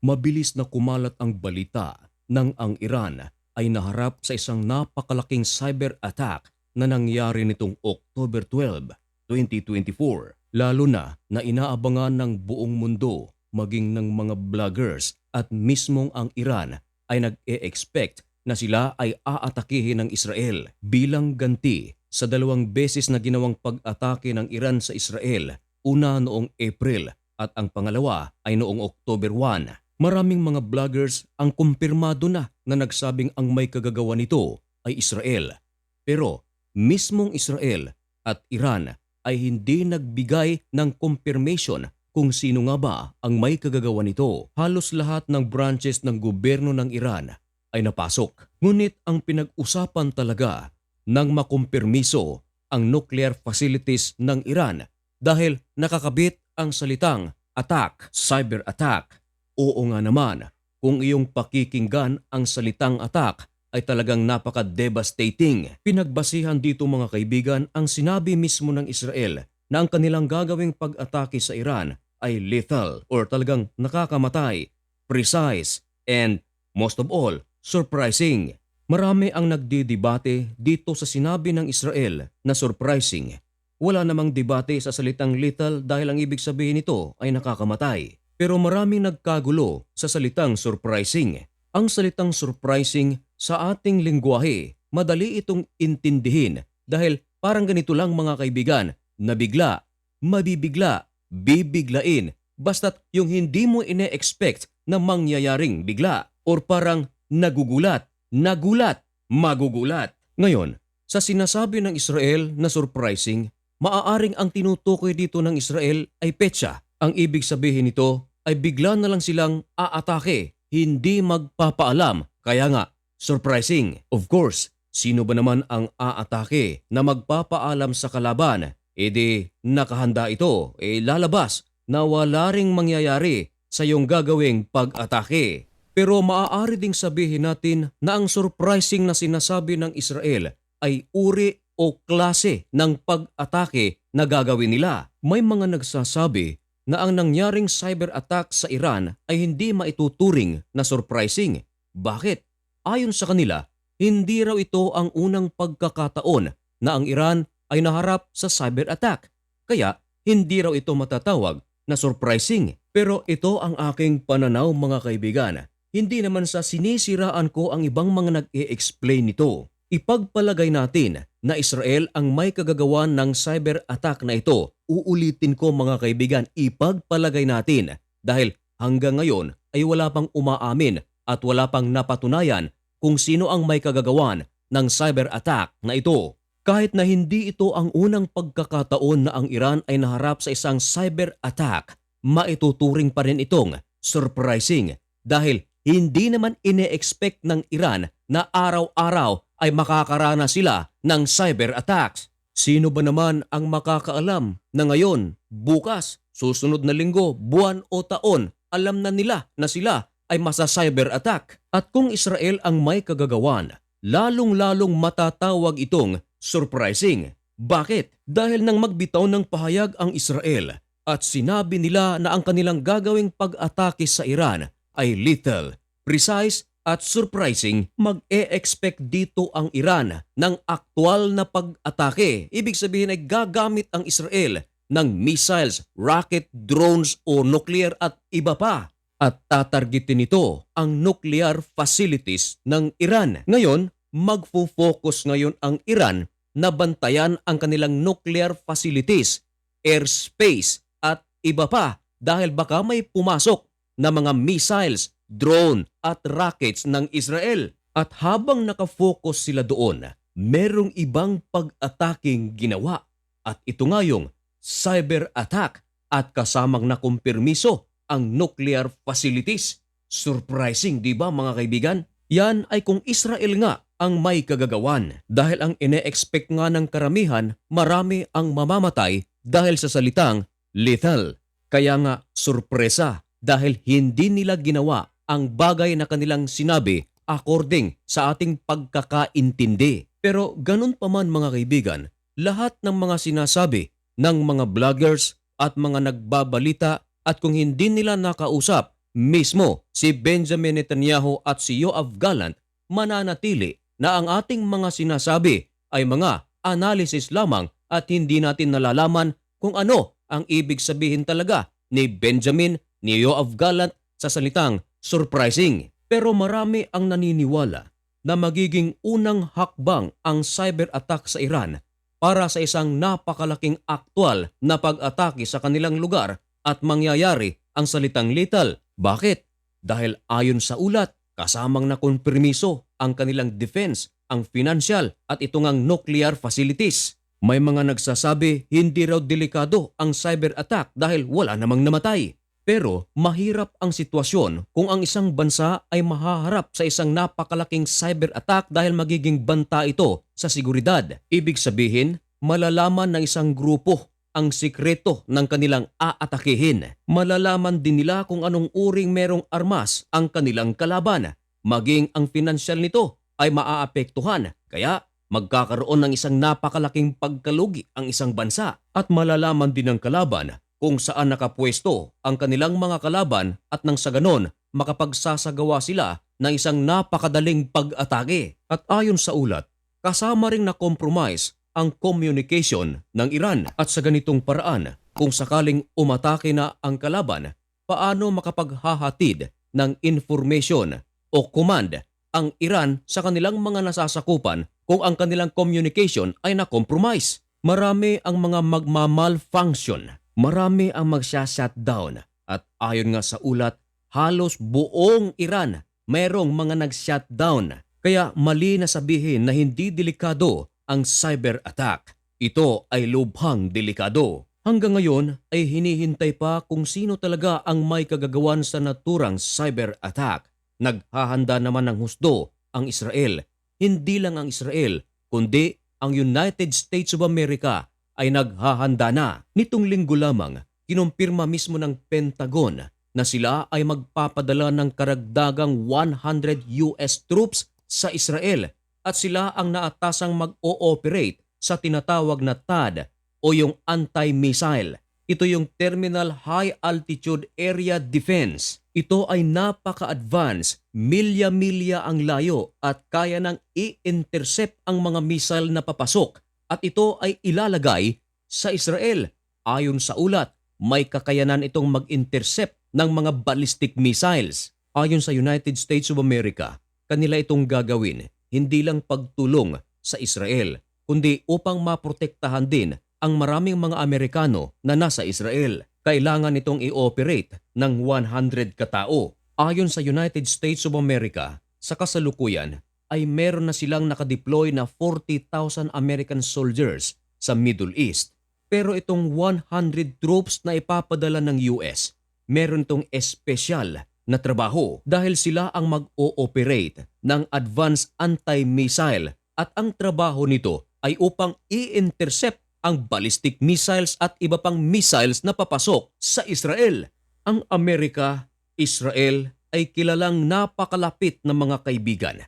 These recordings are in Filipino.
Mabilis na kumalat ang balita nang ang Iran ay naharap sa isang napakalaking cyber attack na nangyari nitong October 12, 2024. Lalo na na inaabangan ng buong mundo maging ng mga vloggers at mismong ang Iran ay nag-e-expect na sila ay aatakihin ng Israel bilang ganti sa dalawang beses na ginawang pag-atake ng Iran sa Israel, una noong April at ang pangalawa ay noong October 1. Maraming mga vloggers ang kumpirmado na na nagsabing ang may kagagawa nito ay Israel. Pero mismong Israel at Iran ay hindi nagbigay ng confirmation kung sino nga ba ang may kagagawa nito. Halos lahat ng branches ng gobyerno ng Iran ay napasok. Ngunit ang pinag-usapan talaga nang makumpirmiso ang nuclear facilities ng Iran dahil nakakabit ang salitang attack, cyber attack. Oo nga naman, kung iyong pakikinggan ang salitang attack ay talagang napaka-devastating. Pinagbasihan dito mga kaibigan ang sinabi mismo ng Israel na ang kanilang gagawing pag-atake sa Iran ay lethal or talagang nakakamatay, precise, and most of all, surprising. Marami ang nagdidebate dito sa sinabi ng Israel na surprising. Wala namang debate sa salitang lethal dahil ang ibig sabihin nito ay nakakamatay. Pero maraming nagkagulo sa salitang surprising. Ang salitang surprising sa ating lingwahe, madali itong intindihin dahil parang ganito lang mga kaibigan, nabigla, mabibigla, bibiglain, basta't yung hindi mo ine-expect na mangyayaring bigla or parang nagugulat, nagulat, magugulat. Ngayon, sa sinasabi ng Israel na surprising, maaaring ang tinutukoy dito ng Israel ay petsa. Ang ibig sabihin nito ay bigla na lang silang aatake, hindi magpapaalam. Kaya nga, surprising. Of course, sino ba naman ang aatake na magpapaalam sa kalaban? E di nakahanda ito, e lalabas na wala ring mangyayari sa iyong gagawing pag-atake. Pero maaari ding sabihin natin na ang surprising na sinasabi ng Israel ay uri o klase ng pag-atake na gagawin nila. May mga nagsasabi na ang nangyaring cyber attack sa Iran ay hindi maituturing na surprising. Bakit? Ayon sa kanila, hindi raw ito ang unang pagkakataon na ang Iran ay naharap sa cyber attack. Kaya hindi raw ito matatawag na surprising. Pero ito ang aking pananaw mga kaibigan. Hindi naman sa sinisiraan ko ang ibang mga nag-e-explain nito. Ipagpalagay natin na Israel ang may kagagawan ng cyber attack na ito. Uulitin ko mga kaibigan, ipagpalagay natin dahil hanggang ngayon ay wala pang umaamin at wala pang napatunayan kung sino ang may kagagawan ng cyber attack na ito. Kahit na hindi ito ang unang pagkakataon na ang Iran ay naharap sa isang cyber attack, maituturing pa rin itong surprising dahil hindi naman ine-expect ng Iran na araw-araw ay makakaranas sila ng cyber attacks. Sino ba naman ang makakaalam na ngayon, bukas, susunod na linggo, buwan o taon, alam na nila na sila ay masa cyber attack? At kung Israel ang may kagagawan, lalong-lalong matatawag itong surprising. Bakit? Dahil nang magbitaw ng pahayag ang Israel at sinabi nila na ang kanilang gagawing pag-atake sa Iran ay lethal, precise at surprising, mag-e-expect dito ang Iran ng aktwal na pag-atake. Ibig sabihin ay gagamit ang Israel ng missiles, rocket, drones o nuclear at iba pa. At tatargetin nito ang nuclear facilities ng Iran. Ngayon, magfo-focus ngayon ang Iran na bantayan ang kanilang nuclear facilities, airspace at iba pa dahil baka may pumasok na mga missiles, drone at rockets ng Israel. At habang nakafocus sila doon, merong ibang pag-ataking ginawa. At ito nga yung cyber attack at kasamang nakumpirmiso ang nuclear facilities. Surprising, di ba mga kaibigan? Yan ay kung Israel nga ang may kagagawan. Dahil ang ine-expect nga ng karamihan, marami ang mamamatay dahil sa salitang lethal. Kaya nga sorpresa dahil hindi nila ginawa ang bagay na kanilang sinabi according sa ating pagkakaintindi. Pero ganun pa man mga kaibigan, lahat ng mga sinasabi ng mga vloggers at mga nagbabalita at kung hindi nila nakausap mismo si Benjamin Netanyahu at si Yoav Gallant mananatili na ang ating mga sinasabi ay mga analysis lamang at hindi natin nalalaman kung ano ang ibig sabihin talaga ni Benjamin ni Yoav Gallant sa salitang surprising. Pero marami ang naniniwala na magiging unang hakbang ang cyber attack sa Iran para sa isang napakalaking aktwal na pag-atake sa kanilang lugar at mangyayari ang salitang lethal. Bakit? Dahil ayon sa ulat, kasamang nakonpermiso ang kanilang defense, ang financial at ito ngang nuclear facilities. May mga nagsasabi hindi raw delikado ang cyber attack dahil wala namang namatay. Pero mahirap ang sitwasyon kung ang isang bansa ay mahaharap sa isang napakalaking cyber attack dahil magiging banta ito sa seguridad. Ibig sabihin, malalaman ng isang grupo ang sikreto ng kanilang aatakihin. Malalaman din nila kung anong uring merong armas ang kanilang kalaban. Maging ang pinansyal nito ay maaapektuhan. Kaya magkakaroon ng isang napakalaking pagkalugi ang isang bansa at malalaman din ng kalaban kung saan nakapwesto ang kanilang mga kalaban at nang sa ganon makapagsasagawa sila ng isang napakadaling pag-atake. At ayon sa ulat, kasama ring na compromise ang communication ng Iran at sa ganitong paraan kung sakaling umatake na ang kalaban, paano makapaghahatid ng information o command ang Iran sa kanilang mga nasasakupan kung ang kanilang communication ay na-compromise. Marami ang mga magmamalfunction marami ang magsha-shutdown at ayon nga sa ulat, halos buong Iran mayroong mga nag-shutdown. Kaya mali na sabihin na hindi delikado ang cyber attack. Ito ay lubhang delikado. Hanggang ngayon ay hinihintay pa kung sino talaga ang may kagagawan sa naturang cyber attack. Naghahanda naman ng husdo ang Israel. Hindi lang ang Israel, kundi ang United States of America ay naghahanda na. Nitong linggo lamang, kinumpirma mismo ng Pentagon na sila ay magpapadala ng karagdagang 100 US troops sa Israel at sila ang naatasang mag-ooperate sa tinatawag na THAAD o yung anti-missile. Ito yung Terminal High Altitude Area Defense. Ito ay napaka-advance, milya-milya ang layo at kaya nang i-intercept ang mga missile na papasok at ito ay ilalagay sa Israel. Ayon sa ulat, may kakayanan itong mag-intercept ng mga ballistic missiles. Ayon sa United States of America, kanila itong gagawin hindi lang pagtulong sa Israel, kundi upang maprotektahan din ang maraming mga Amerikano na nasa Israel. Kailangan itong i-operate ng 100 katao. Ayon sa United States of America, sa kasalukuyan ay meron na silang nakadeploy na 40,000 American soldiers sa Middle East. Pero itong 100 troops na ipapadala ng US, meron itong espesyal na trabaho dahil sila ang mag-ooperate ng advanced anti-missile at ang trabaho nito ay upang i-intercept ang ballistic missiles at iba pang missiles na papasok sa Israel. Ang Amerika, Israel ay kilalang napakalapit na mga kaibigan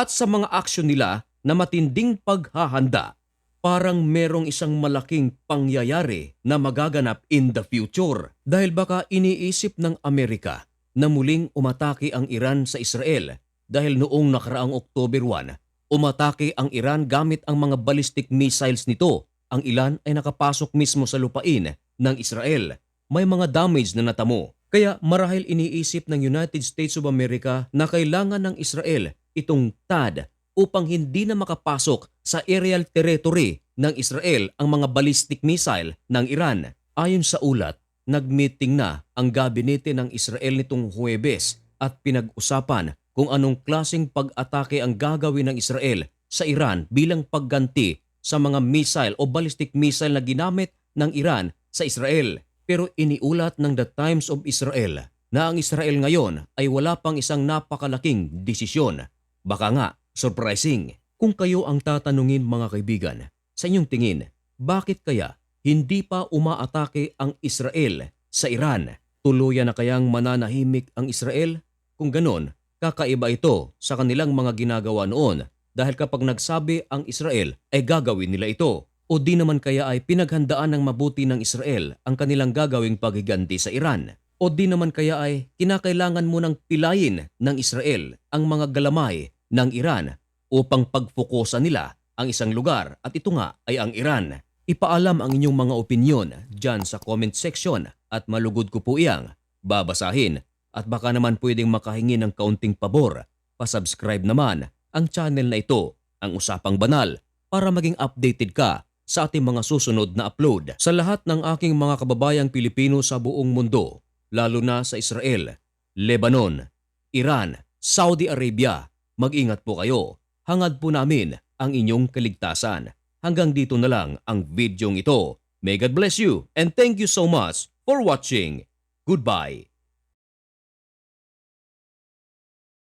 at sa mga aksyon nila na matinding paghahanda, parang merong isang malaking pangyayari na magaganap in the future dahil baka iniisip ng Amerika na muling umatake ang Iran sa Israel dahil noong nakaraang October 1, umatake ang Iran gamit ang mga ballistic missiles nito. Ang ilan ay nakapasok mismo sa lupain ng Israel. May mga damage na natamo. Kaya marahil iniisip ng United States of America na kailangan ng Israel itong TAD upang hindi na makapasok sa aerial territory ng Israel ang mga ballistic missile ng Iran. Ayon sa ulat, nagmeeting na ang gabinete ng Israel nitong Huwebes at pinag-usapan kung anong klasing pag-atake ang gagawin ng Israel sa Iran bilang pagganti sa mga missile o ballistic missile na ginamit ng Iran sa Israel. Pero iniulat ng The Times of Israel na ang Israel ngayon ay wala pang isang napakalaking desisyon. Baka nga, surprising. Kung kayo ang tatanungin mga kaibigan, sa inyong tingin, bakit kaya hindi pa umaatake ang Israel sa Iran? Tuluyan na kayang mananahimik ang Israel? Kung ganon, kakaiba ito sa kanilang mga ginagawa noon dahil kapag nagsabi ang Israel ay gagawin nila ito. O di naman kaya ay pinaghandaan ng mabuti ng Israel ang kanilang gagawing paghiganti sa Iran. O di naman kaya ay kinakailangan mo ng pilayin ng Israel ang mga galamay ng Iran upang pagfokusan nila ang isang lugar at ito nga ay ang Iran. Ipaalam ang inyong mga opinyon dyan sa comment section at malugod ko po iyang babasahin at baka naman pwedeng makahingi ng kaunting pabor. Pasubscribe naman ang channel na ito, ang Usapang Banal, para maging updated ka sa ating mga susunod na upload. Sa lahat ng aking mga kababayang Pilipino sa buong mundo, lalo na sa Israel, Lebanon, Iran, Saudi Arabia, mag-ingat po kayo. Hangad po namin ang inyong kaligtasan. Hanggang dito na lang ang videong ito. May God bless you and thank you so much for watching. Goodbye.